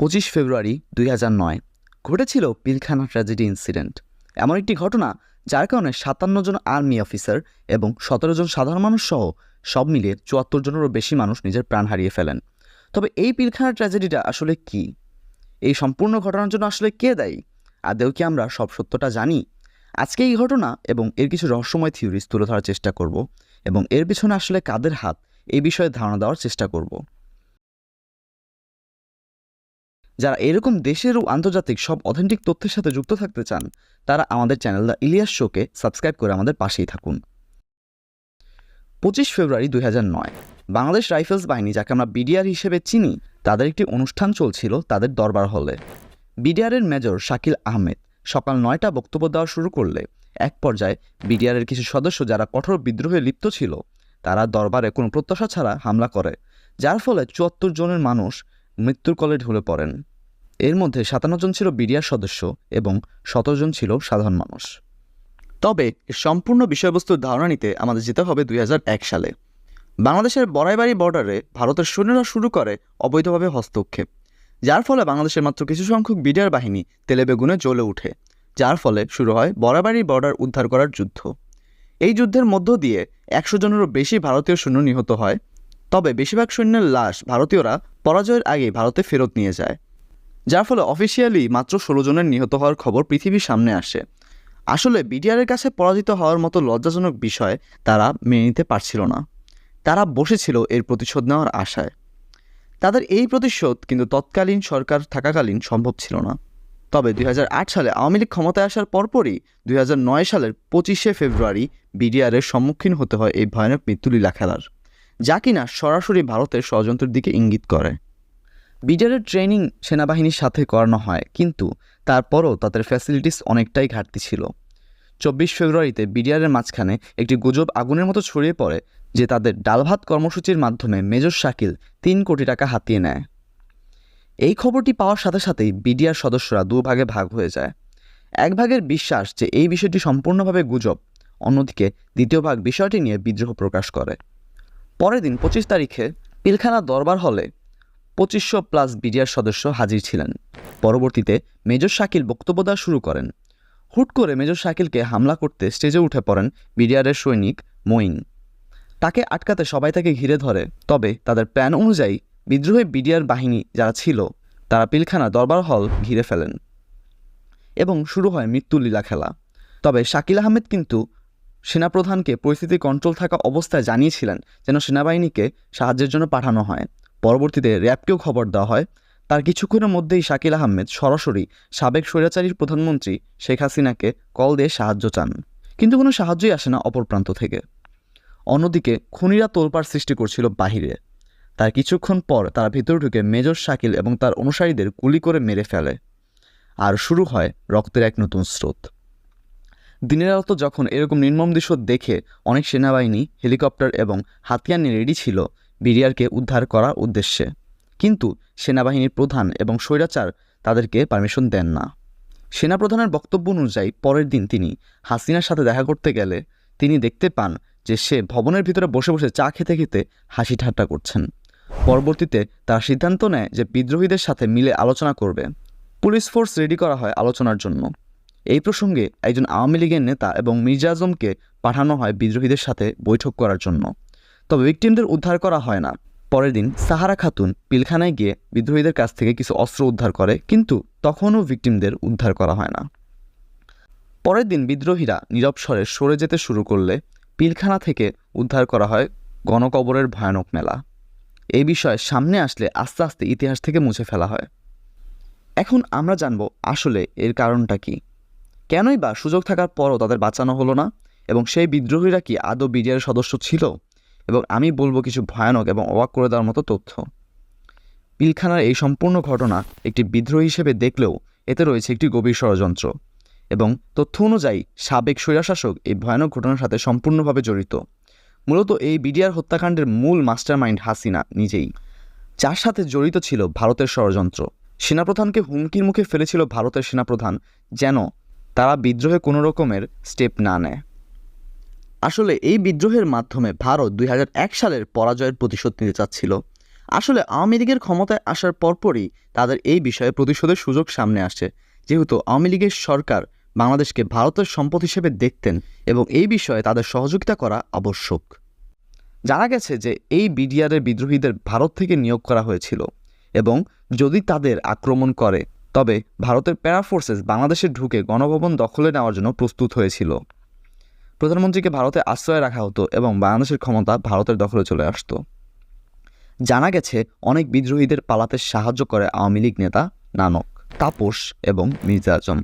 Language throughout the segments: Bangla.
পঁচিশ ফেব্রুয়ারি দুই হাজার নয়, ঘটেছিল পিলখানা ট্র্যাজেডি ইনসিডেন্ট। এমন একটি ঘটনা যার কারণে সাতান্ন জন আর্মি অফিসার এবং সতেরো জন সাধারণ মানুষ সহ সব মিলিয়ে চুয়াত্তর জনেরও বেশি মানুষ নিজের প্রাণ হারিয়ে ফেলেন। তবে এই পিলখানা ট্র্যাজেডিটা আসলে কি? এই সম্পূর্ণ ঘটনার জন্য আসলে কে দায়ী? আদেও কি আমরা সব সত্যটা জানি? আজকে এই ঘটনা এবং এর কিছু রহস্যময় থিওরিজ তুলে ধরার চেষ্টা করব এবং এর পিছনে আসলে কাদের হাত এই বিষয়ে ধারণা দেওয়ার চেষ্টা করব। যারা এরকম দেশের ও আন্তর্জাতিক সব অথেন্টিক তথ্যের সাথে যুক্ত থাকতে চান, তারা আমাদের চ্যানেল দ্য ইলিয়াস শোকে সাবস্ক্রাইব করে আমাদের পাশেই থাকুন। পঁচিশ ফেব্রুয়ারি দুই নয়, বাংলাদেশ রাইফেলস বাহিনী, যাকে আমরা বিডিআর হিসেবে চিনি, তাদের একটি অনুষ্ঠান চলছিল তাদের দরবার হলে। বিডিআরের মেজর শাকিল আহমেদ সকাল নয়টা বক্তব্য দেওয়া শুরু করলে, এক পর্যায়ে বিডিআরের কিছু সদস্য যারা কঠোর বিদ্রোহে লিপ্ত ছিল, তারা দরবারে কোনো প্রত্যাশা ছাড়া হামলা করে, যার ফলে চুয়াত্তর জনের মানুষ মৃত্যুর কলে ঢুলে পড়েন। এর মধ্যে সাতান্ন জন ছিল বিডিআর সদস্য এবং সতেরো জন ছিল সাধারণ মানুষ। তবে সম্পূর্ণ বিষয়বস্তুর ধারণা নিতে আমাদের যেতে হবে দুই হাজার এক সালে। বাংলাদেশের বড়াইবাড়ি বর্ডারে ভারতের সৈন্যরা শুরু করে অবৈধভাবে হস্তক্ষেপ। যার ফলে বাংলাদেশের মাত্র কিছু সংখ্যক বিডিআর বাহিনী তেলেবেগুনে জ্বলে ওঠে যার ফলে শুরু হয় বড়াইবাড়ি বর্ডার উদ্ধার করার যুদ্ধ। এই যুদ্ধের মধ্য দিয়ে একশো জনেরও বেশি ভারতীয় সৈন্য নিহত হয়। তবে বেশিরভাগ সৈন্যের লাশ ভারতীয়রা পরাজয়ের আগে ভারতে ফেরত নিয়ে যায়। যার ফলে অফিসিয়ালি মাত্র ষোলো জনের নিহত হওয়ার খবর পৃথিবীর সামনে আসে। আসলে বিডিআরের কাছে পরাজিত হওয়ার মতো লজ্জাজনক বিষয় তারা মেনে নিতে পারছিল না। তারা বসেছিল এর প্রতিশোধ নেওয়ার আশায়। তাদের এই প্রতিশোধ কিন্তু তৎকালীন সরকার থাকাকালীন সম্ভব ছিল না। তবে দুই হাজার আট সালে আওয়ামী লীগ ক্ষমতায় আসার পরপরই দুই হাজার নয় সালের পঁচিশে ফেব্রুয়ারি বিডিআরের সম্মুখীন হতে হয় এই ভয়ানক মৃত্যুলীলা খেলার। যা কিনা সরাসরি ভারতের ষড়যন্ত্রের দিকে ইঙ্গিত করে। বিডিআরের ট্রেনিং সেনাবাহিনীর সাথে করানো হয়, কিন্তু তারপরও তাদের ফ্যাসিলিটিস অনেকটাই ঘাটতি ছিল। চব্বিশ ফেব্রুয়ারিতে বিডিআরের মাঝখানে একটি গুজব আগুনের মতো ছড়িয়ে পড়ে, যে তাদের ডালভাত কর্মসূচির মাধ্যমে মেজর শাকিল তিন কোটি টাকা হাতিয়ে নেয়। এই খবরটি পাওয়ার সাথে সাথেই বিডিআর সদস্যরা দুভাগে ভাগ হয়ে যায়। এক ভাগের বিশ্বাস যে এই বিষয়টি সম্পূর্ণভাবে গুজব, অন্যদিকে দ্বিতীয় ভাগ বিষয়টি নিয়ে বিদ্রোহ প্রকাশ করে। পরের দিন পঁচিশ তারিখে পিলখানা দরবার হলে পঁচিশশো প্লাস বিডিআর সদস্য হাজির ছিলেন। পরবর্তীতে মেজর শাকিল বক্তব্য দেওয়া শুরু করেন। হুট করে মেজর শাকিলকে হামলা করতে স্টেজে উঠে পড়েন বিডিআরের সৈনিক মঈন। তাকে আটকাতে সবাই তাকে ঘিরে ধরে, তবে তাদের প্ল্যান অনুযায়ী বিদ্রোহী বিডিআর বাহিনী যারা ছিল, তারা পিলখানা দরবার হল ঘিরে ফেলেন। এবং শুরু হয় মৃত্যু লীলা খেলা। তবে শাকিল আহমেদ কিন্তু সেনাপ্রধানকে পরিস্থিতি কন্ট্রোল থাকা অবস্থায় জানিয়েছিলেন যেন সেনাবাহিনীকে সাহায্যের জন্য পাঠানো হয়। পরবর্তীতে র্যাবকেও খবর দেওয়া হয়। তার কিছুক্ষণের মধ্যেই শাকিল আহমেদ সরাসরি সাবেক স্বৈরাচারীর প্রধানমন্ত্রী শেখ হাসিনাকে কল দিয়ে সাহায্য চান। কিন্তু কোনো সাহায্যই আসে না অপর প্রান্ত থেকে। অন্যদিকে খুনিরা তোলপাড় সৃষ্টি করছিল বাহিরে। তার কিছুক্ষণ পর তারা ভিতরে ঢুকে মেজর শাকিল এবং তার অনুসারীদের গুলি করে মেরে ফেলে। আর শুরু হয় রক্তের এক নতুন স্রোত। দিনের আলো যখন এরকম নির্মম দৃশ্য দেখে অনেক সেনাবাহিনী, হেলিকপ্টার এবং হাতিয়ার নিয়ে রেডি ছিল বিডিআরকে উদ্ধার করার উদ্দেশ্যে। কিন্তু সেনাবাহিনীর প্রধান এবং স্বৈরাচার তাদেরকে পারমিশন দেন না। সেনাপ্রধানের বক্তব্য অনুযায়ী পরের দিন তিনি হাসিনার সাথে দেখা করতে গেলে তিনি দেখতে পান যে সে ভবনের ভিতরে বসে বসে চা খেতে খেতে হাসি ঠাট্টা করছেন। পরবর্তীতে তার সিদ্ধান্ত নেয় যে বিদ্রোহীদের সাথে মিলে আলোচনা করবে। পুলিশ ফোর্স রেডি করা হয় আলোচনার জন্য। এই প্রসঙ্গে একজন আওয়ামী লীগের নেতা এবং মির্জা আজমকে পাঠানো হয় বিদ্রোহীদের সাথে বৈঠক করার জন্য। তবে ভিকটিমদের উদ্ধার করা হয় না। পরের দিন সাহারা খাতুন পিলখানায় গিয়ে বিদ্রোহীদের কাছ থেকে কিছু অস্ত্র উদ্ধার করে, কিন্তু তখনও ভিকটিমদের উদ্ধার করা হয় না। পরের দিন বিদ্রোহীরা নীরব স্বরে সরে যেতে শুরু করলে পিলখানা থেকে উদ্ধার করা হয় গণকবরের ভয়ানক মেলা। এই বিষয়ে সামনে আসলে আস্তে আস্তে ইতিহাস থেকে মুছে ফেলা হয়। এখন আমরা জানব আসলে এর কারণটা কি। কেনই বা সুযোগ থাকার পরও তাদের বাঁচানো হলো না? এবং সেই বিদ্রোহীরা কি আদৌ বিডিআর সদস্য ছিল? এবং আমি বলব কিছু ভয়ানক এবং অবাক করে দেওয়ার মতো তথ্য। পিলখানার এই সম্পূর্ণ ঘটনা একটি বিদ্রোহী হিসেবে দেখলেও এতে রয়েছে একটি গভীর ষড়যন্ত্র। এবং তথ্য অনুযায়ী সাবেক স্বৈরাশাসক এই ভয়ানক ঘটনার সাথে সম্পূর্ণভাবে জড়িত। মূলত এই বিডিআর হত্যাকাণ্ডের মূল মাস্টারমাইন্ড হাসিনা নিজেই। যার সাথে জড়িত ছিল ভারতের ষড়যন্ত্র। সেনাপ্রধানকে হুমকির মুখে ফেলেছিল ভারতের সেনাপ্রধান যেন তারা বিদ্রোহে কোনো রকমের স্টেপ না নেয়। আসলে এই বিদ্রোহের মাধ্যমে ভারত দুই হাজার এক সালের পরাজয়ের প্রতিশোধ নিতে চাচ্ছিল। আসলে আওয়ামী লীগের ক্ষমতায় আসার পরপরই তাদের এই বিষয়ে প্রতিশোধের সুযোগ সামনে আসে। যেহেতু আওয়ামী লীগের সরকার বাংলাদেশকে ভারতের সম্পদ হিসেবে দেখতেন এবং এই বিষয়ে তাদের সহযোগিতা করা আবশ্যক। জানা গেছে যে এই বিডিআরের বিদ্রোহীদের ভারত থেকে নিয়োগ করা হয়েছিল এবং যদি তাদের আক্রমণ করে তবে ভারতের প্যারা ফোর্সেস বাংলাদেশে ঢুকে গণভবন দখলে নেওয়ার জন্য প্রস্তুত হয়েছিল। প্রধানমন্ত্রীকে ভারতে আশ্রয় রাখা হতো এবং বাংলাদেশের ক্ষমতা ভারতের দখলে চলে আসতো। জানা গেছে, অনেক বিদ্রোহীদের পালাতে সাহায্য করে আওয়ামী লীগ নেতা নানক, তাপস এবং মির্জা আজম।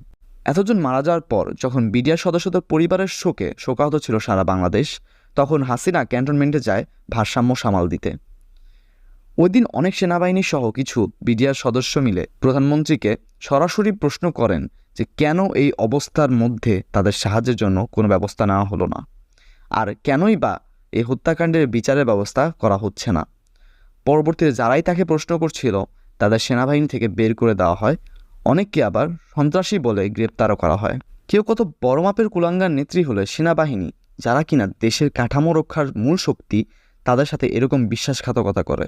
এতজন মারা যাওয়ার পর যখন বিডিআর সদস্যদের পরিবারের শোকে শোকাহত ছিল সারা বাংলাদেশ, তখন হাসিনা ক্যান্টনমেন্টে যায় ভারসাম্য সামাল দিতে। ওই দিন অনেক সেনাবাহিনী সহ কিছু বিডিআর সদস্য মিলে প্রধানমন্ত্রীকে সরাসরি প্রশ্ন করেন যে কেন এই অবস্থার মধ্যে তাদের সাহায্যের জন্য কোনো ব্যবস্থা নেওয়া হলো না? আর কেনই বা এই হত্যাকাণ্ডের বিচারের ব্যবস্থা করা হচ্ছে না? পরবর্তীতে যারাই তাকে প্রশ্ন করছিল, তাদের সেনাবাহিনী থেকে বের করে দেওয়া হয়। অনেককে আবার সন্ত্রাসী বলে গ্রেপ্তারও করা হয়। কেউ কত বড় মাপের কুলাঙ্গার নেত্রী হলে সেনাবাহিনী, যারা কিনা দেশের কাঠামো রক্ষার মূল শক্তি, তাদের সাথে এরকম বিশ্বাসঘাতকতা করে।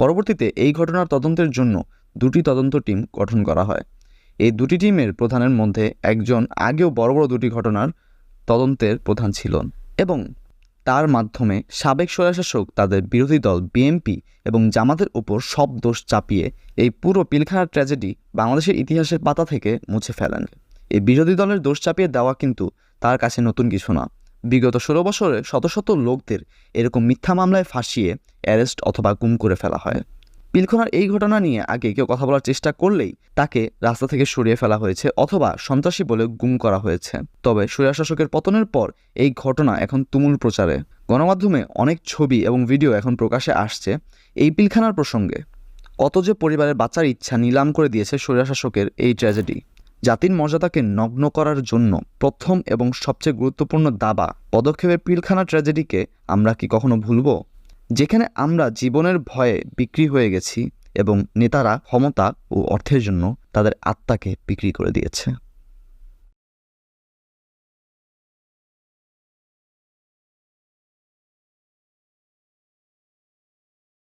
পরবর্তীতে এই ঘটনার তদন্তের জন্য দুটি তদন্ত টিম গঠন করা হয়। এই দুটি টিমের প্রধানের মধ্যে একজন আগেও বড় বড় দুটি ঘটনার তদন্তের প্রধান ছিলেন এবং তার মাধ্যমে সাবেক স্বৈরশাসক, তাদের বিরোধী দল বিএনপি এবং জামাতের উপর সব দোষ চাপিয়ে এই পুরো পিলখানার ট্র্যাজেডি বাংলাদেশের ইতিহাসের পাতা থেকে মুছে ফেলেন। এই বিরোধী দলের দোষ চাপিয়ে দেওয়া কিন্তু তার কাছে নতুন কিছু না। বিগত ষোলো বছরে শত শত লোকদের এরকম মিথ্যা মামলায় ফাঁসিয়ে, অ্যারেস্ট অথবা গুম করে ফেলা হয়। পিলখনার এই ঘটনা নিয়ে আগে কেউ কথা বলার চেষ্টা করলেই তাকে রাস্তা থেকে সরিয়ে ফেলা হয়েছে অথবা সন্ত্রাসী বলে গুম করা হয়েছে। তবে স্বৈরশাসকের পতনের পর এই ঘটনা এখন তুমুল প্রচারে। গণমাধ্যমে অনেক ছবি এবং ভিডিও এখন প্রকাশে আসছে এই পিলখানার প্রসঙ্গে। কত যে পরিবারের বাচ্চার ইচ্ছা নিলাম করে দিয়েছে স্বৈরশাসকের এই ট্র্যাজেডি। জাতির মর্যাদাকে নগ্ন করার জন্য প্রথম এবং সবচেয়ে গুরুত্বপূর্ণ দাবা পদক্ষেপের পিলখানা ট্র্যাজেডিকে আমরা কি কখনো ভুলব? যেখানে আমরা জীবনের ভয়ে বিক্রি হয়ে গেছি এবং নেতারা ক্ষমতা ও অর্থের জন্য তাদের আত্মাকে বিক্রি করে দিয়েছে।